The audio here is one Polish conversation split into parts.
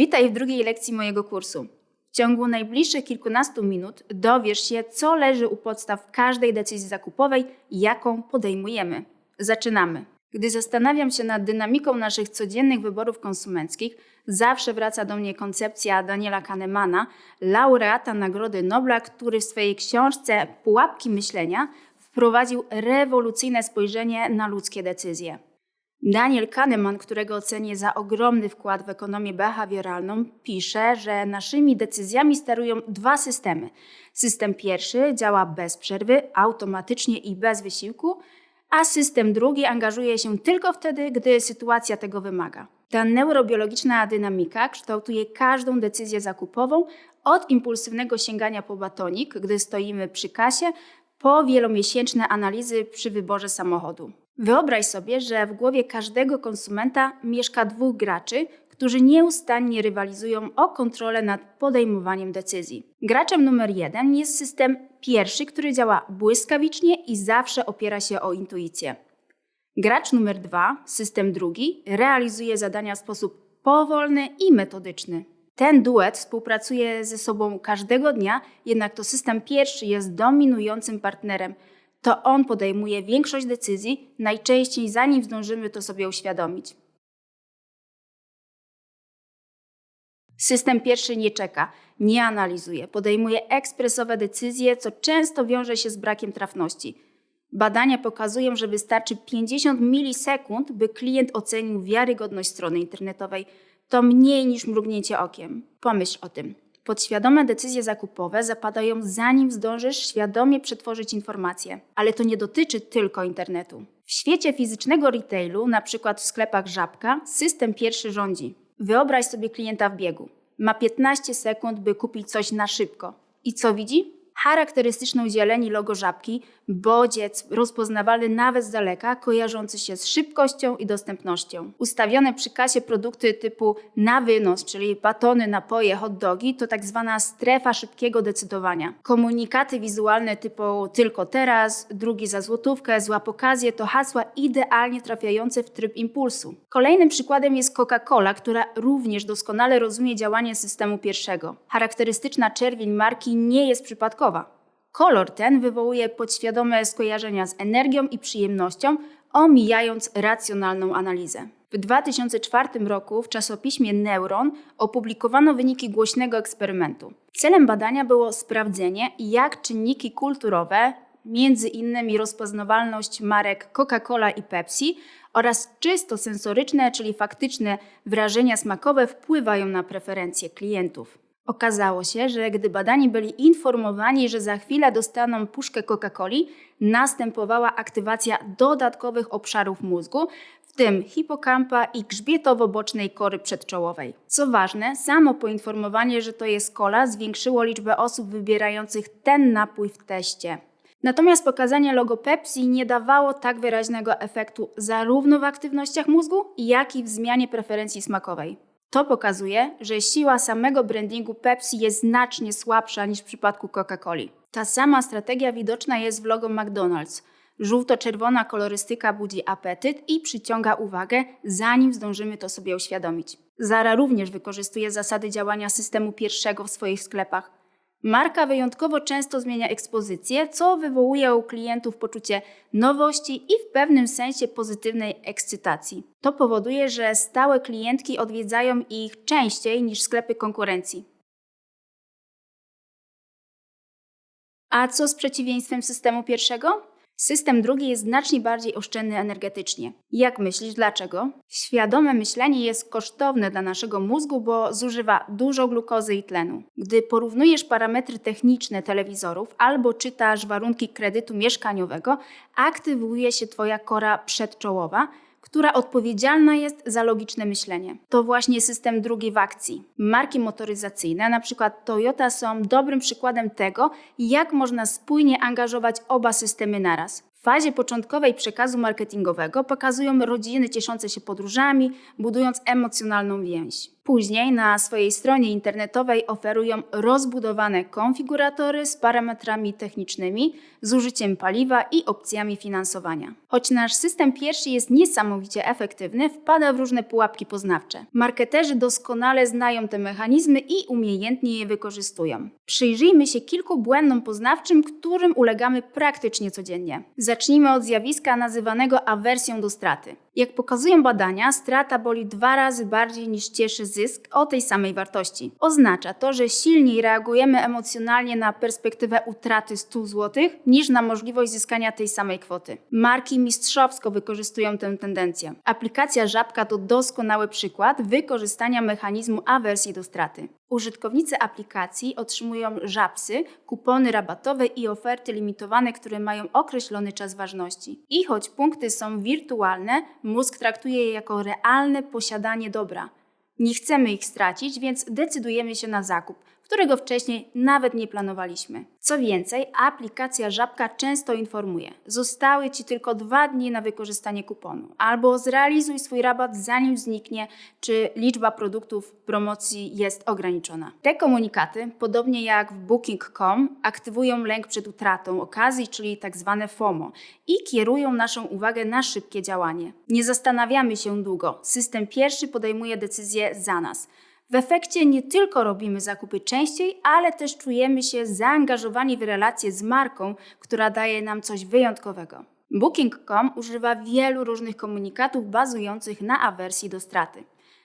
Witaj w drugiej lekcji mojego kursu. W ciągu najbliższych kilkunastu minut dowiesz się, co leży u podstaw każdej decyzji zakupowej, jaką podejmujemy. Zaczynamy. Gdy zastanawiam się nad dynamiką naszych codziennych wyborów konsumenckich, zawsze wraca do mnie koncepcja Daniela Kahnemana, laureata Nagrody Nobla, który w swojej książce Pułapki myślenia wprowadził rewolucyjne spojrzenie na ludzkie decyzje. Daniel Kahneman, którego ocenię za ogromny wkład w ekonomię behawioralną, pisze, że naszymi decyzjami sterują dwa systemy. System pierwszy działa bez przerwy, automatycznie i bez wysiłku, a system drugi angażuje się tylko wtedy, gdy sytuacja tego wymaga. Ta neurobiologiczna dynamika kształtuje każdą decyzję zakupową, od impulsywnego sięgania po batonik, gdy stoimy przy kasie, po wielomiesięczne analizy przy wyborze samochodu. Wyobraź sobie, że w głowie każdego konsumenta mieszka dwóch graczy, którzy nieustannie rywalizują o kontrolę nad podejmowaniem decyzji. Graczem numer jeden jest system pierwszy, który działa błyskawicznie i zawsze opiera się o intuicję. Gracz numer dwa, system drugi, realizuje zadania w sposób powolny i metodyczny. Ten duet współpracuje ze sobą każdego dnia, jednak to system pierwszy jest dominującym partnerem. To on podejmuje większość decyzji, najczęściej zanim zdążymy to sobie uświadomić. System pierwszy nie czeka, nie analizuje, podejmuje ekspresowe decyzje, co często wiąże się z brakiem trafności. Badania pokazują, że wystarczy 50 milisekund, by klient ocenił wiarygodność strony internetowej. To mniej niż mrugnięcie okiem. Pomyśl o tym. Podświadome decyzje zakupowe zapadają zanim zdążysz świadomie przetworzyć informacje. Ale to nie dotyczy tylko internetu. W świecie fizycznego retailu, na przykład w sklepach Żabka, system pierwszy rządzi. Wyobraź sobie klienta w biegu. Ma 15 sekund, by kupić coś na szybko. I co widzi? Charakterystyczną zieleni logo żabki, bodziec rozpoznawalny nawet z daleka, kojarzący się z szybkością i dostępnością. Ustawione przy kasie produkty typu na wynos, czyli batony, napoje, hot dogi, to tak zwana strefa szybkiego decydowania. Komunikaty wizualne typu tylko teraz, drugi za złotówkę, złap okazję to hasła idealnie trafiające w tryb impulsu. Kolejnym przykładem jest Coca-Cola, która również doskonale rozumie działanie systemu pierwszego. Charakterystyczna czerwień marki nie jest przypadkowa. Kolor ten wywołuje podświadome skojarzenia z energią i przyjemnością, omijając racjonalną analizę. W 2004 roku w czasopiśmie Neuron opublikowano wyniki głośnego eksperymentu. Celem badania było sprawdzenie, jak czynniki kulturowe, między innymi rozpoznawalność marek Coca-Cola i Pepsi oraz czysto sensoryczne, czyli faktyczne wrażenia smakowe wpływają na preferencje klientów. Okazało się, że gdy badani byli informowani, że za chwilę dostaną puszkę Coca-Coli, następowała aktywacja dodatkowych obszarów mózgu, w tym hipokampa i grzbietowo-bocznej kory przedczołowej. Co ważne, samo poinformowanie, że to jest kola, zwiększyło liczbę osób wybierających ten napój w teście. Natomiast pokazanie logo Pepsi nie dawało tak wyraźnego efektu zarówno w aktywnościach mózgu, jak i w zmianie preferencji smakowej. To pokazuje, że siła samego brandingu Pepsi jest znacznie słabsza niż w przypadku Coca-Coli. Ta sama strategia widoczna jest w logo McDonald's. Żółto-czerwona kolorystyka budzi apetyt i przyciąga uwagę, zanim zdążymy to sobie uświadomić. Zara również wykorzystuje zasady działania systemu pierwszego w swoich sklepach. Marka wyjątkowo często zmienia ekspozycję, co wywołuje u klientów poczucie nowości i w pewnym sensie pozytywnej ekscytacji. To powoduje, że stałe klientki odwiedzają ich częściej niż sklepy konkurencji. A co z przeciwieństwem systemu pierwszego? System drugi jest znacznie bardziej oszczędny energetycznie. Jak myślisz, dlaczego? Świadome myślenie jest kosztowne dla naszego mózgu, bo zużywa dużo glukozy i tlenu. Gdy porównujesz parametry techniczne telewizorów albo czytasz warunki kredytu mieszkaniowego, aktywuje się Twoja kora przedczołowa, która odpowiedzialna jest za logiczne myślenie. To właśnie system drugi w akcji. Marki motoryzacyjne, np. Toyota, są dobrym przykładem tego, jak można spójnie angażować oba systemy naraz. W fazie początkowej przekazu marketingowego pokazują rodziny cieszące się podróżami, budując emocjonalną więź. Później na swojej stronie internetowej oferują rozbudowane konfiguratory z parametrami technicznymi, zużyciem paliwa i opcjami finansowania. Choć nasz system pierwszy jest niesamowicie efektywny, wpada w różne pułapki poznawcze. Marketerzy doskonale znają te mechanizmy i umiejętnie je wykorzystują. Przyjrzyjmy się kilku błędom poznawczym, którym ulegamy praktycznie codziennie. Zacznijmy od zjawiska nazywanego awersją do straty. Jak pokazują badania, strata boli dwa razy bardziej niż cieszy zysk o tej samej wartości. Oznacza to, że silniej reagujemy emocjonalnie na perspektywę utraty 100 zł niż na możliwość zyskania tej samej kwoty. Marki mistrzowsko wykorzystują tę tendencję. Aplikacja Żabka to doskonały przykład wykorzystania mechanizmu awersji do straty. Użytkownicy aplikacji otrzymują żabsy, kupony rabatowe i oferty limitowane, które mają określony czas ważności. I choć punkty są wirtualne, mózg traktuje je jako realne posiadanie dobra. Nie chcemy ich stracić, więc decydujemy się na zakup, którego wcześniej nawet nie planowaliśmy. Co więcej, aplikacja Żabka często informuje: Zostały Ci tylko dwa dni na wykorzystanie kuponu, albo zrealizuj swój rabat zanim zniknie, czy liczba produktów promocji jest ograniczona. Te komunikaty, podobnie jak w Booking.com, aktywują lęk przed utratą okazji, czyli tak zwane FOMO, i kierują naszą uwagę na szybkie działanie. Nie zastanawiamy się długo, system pierwszy podejmuje decyzję za nas. W efekcie nie tylko robimy zakupy częściej, ale też czujemy się zaangażowani w relacje z marką, która daje nam coś wyjątkowego. Booking.com używa wielu różnych komunikatów bazujących na awersji do straty.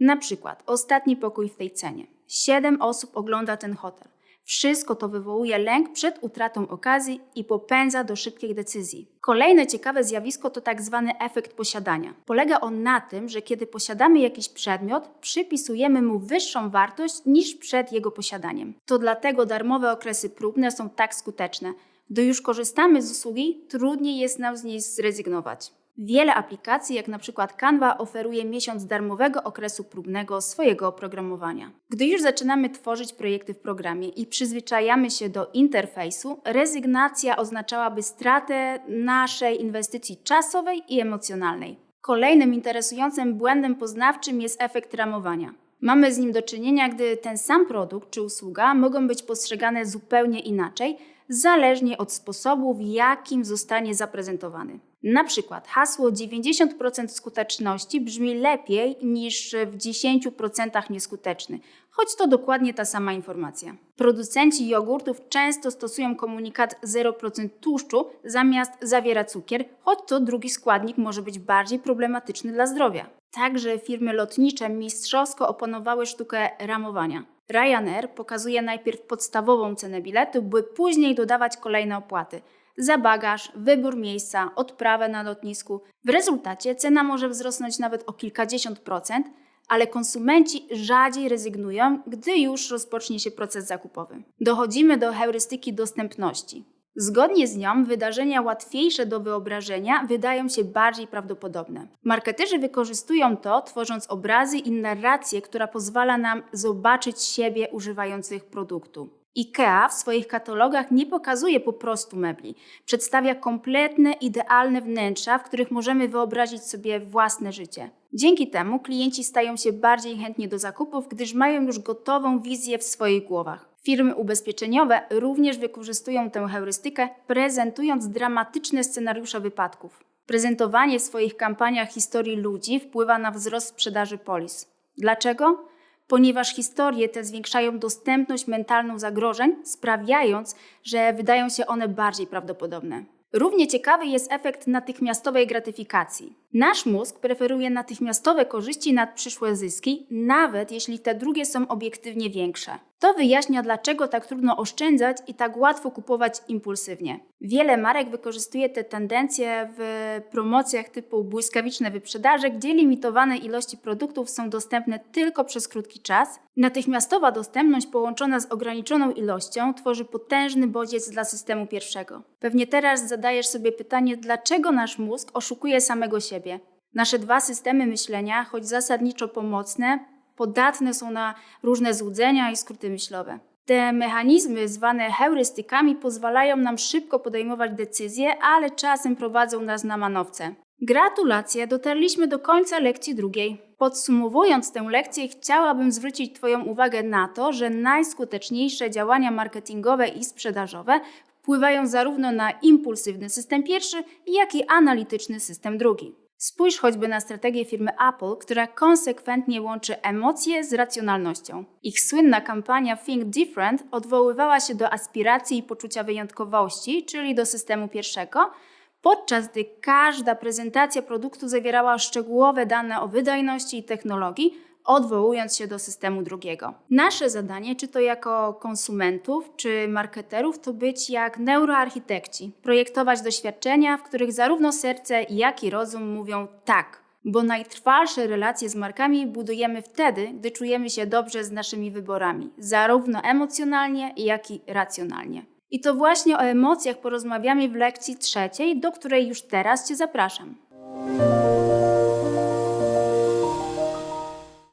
Na przykład ostatni pokój w tej cenie. Siedem osób ogląda ten hotel. Wszystko to wywołuje lęk przed utratą okazji i popędza do szybkich decyzji. Kolejne ciekawe zjawisko to tak zwany efekt posiadania. Polega on na tym, że kiedy posiadamy jakiś przedmiot, przypisujemy mu wyższą wartość niż przed jego posiadaniem. To dlatego darmowe okresy próbne są tak skuteczne. Gdy już korzystamy z usługi, trudniej jest nam z niej zrezygnować. Wiele aplikacji, jak na przykład Canva, oferuje miesiąc darmowego okresu próbnego swojego oprogramowania. Gdy już zaczynamy tworzyć projekty w programie i przyzwyczajamy się do interfejsu, rezygnacja oznaczałaby stratę naszej inwestycji czasowej i emocjonalnej. Kolejnym interesującym błędem poznawczym jest efekt ramowania. Mamy z nim do czynienia, gdy ten sam produkt czy usługa mogą być postrzegane zupełnie inaczej, zależnie od sposobu, w jakim zostanie zaprezentowany. Na przykład hasło 90% skuteczności brzmi lepiej niż w 10% nieskuteczny, choć to dokładnie ta sama informacja. Producenci jogurtów często stosują komunikat 0% tłuszczu zamiast zawiera cukier, choć to drugi składnik może być bardziej problematyczny dla zdrowia. Także firmy lotnicze mistrzowsko opanowały sztukę ramowania. Ryanair pokazuje najpierw podstawową cenę biletu, by później dodawać kolejne opłaty za bagaż, wybór miejsca, odprawę na lotnisku. W rezultacie cena może wzrosnąć nawet o kilkadziesiąt procent, ale konsumenci rzadziej rezygnują, gdy już rozpocznie się proces zakupowy. Dochodzimy do heurystyki dostępności. Zgodnie z nią wydarzenia łatwiejsze do wyobrażenia wydają się bardziej prawdopodobne. Marketerzy wykorzystują to, tworząc obrazy i narrację, która pozwala nam zobaczyć siebie używających produktu. IKEA w swoich katalogach nie pokazuje po prostu mebli. Przedstawia kompletne, idealne wnętrza, w których możemy wyobrazić sobie własne życie. Dzięki temu klienci stają się bardziej chętni do zakupów, gdyż mają już gotową wizję w swoich głowach. Firmy ubezpieczeniowe również wykorzystują tę heurystykę, prezentując dramatyczne scenariusze wypadków. Prezentowanie w swoich kampaniach historii ludzi wpływa na wzrost sprzedaży polis. Dlaczego? Ponieważ historie te zwiększają dostępność mentalną zagrożeń, sprawiając, że wydają się one bardziej prawdopodobne. Równie ciekawy jest efekt natychmiastowej gratyfikacji. Nasz mózg preferuje natychmiastowe korzyści nad przyszłe zyski, nawet jeśli te drugie są obiektywnie większe. To wyjaśnia, dlaczego tak trudno oszczędzać i tak łatwo kupować impulsywnie. Wiele marek wykorzystuje te tendencje w promocjach typu błyskawiczne wyprzedaże, gdzie limitowane ilości produktów są dostępne tylko przez krótki czas. Natychmiastowa dostępność połączona z ograniczoną ilością tworzy potężny bodziec dla systemu pierwszego. Pewnie teraz zadajesz sobie pytanie, dlaczego nasz mózg oszukuje samego siebie. Nasze dwa systemy myślenia, choć zasadniczo pomocne, podatne są na różne złudzenia i skróty myślowe. Te mechanizmy zwane heurystykami pozwalają nam szybko podejmować decyzje, ale czasem prowadzą nas na manowce. Gratulacje, dotarliśmy do końca lekcji drugiej. Podsumowując tę lekcję, chciałabym zwrócić Twoją uwagę na to, że najskuteczniejsze działania marketingowe i sprzedażowe wpływają zarówno na impulsywny system pierwszy, jak i analityczny system drugi. Spójrz choćby na strategię firmy Apple, która konsekwentnie łączy emocje z racjonalnością. Ich słynna kampania Think Different odwoływała się do aspiracji i poczucia wyjątkowości, czyli do systemu pierwszego, podczas gdy każda prezentacja produktu zawierała szczegółowe dane o wydajności i technologii, odwołując się do systemu drugiego. Nasze zadanie, czy to jako konsumentów, czy marketerów, to być jak neuroarchitekci, projektować doświadczenia, w których zarówno serce, jak i rozum mówią tak. Bo najtrwalsze relacje z markami budujemy wtedy, gdy czujemy się dobrze z naszymi wyborami, zarówno emocjonalnie, jak i racjonalnie. I to właśnie o emocjach porozmawiamy w lekcji trzeciej, do której już teraz Cię zapraszam.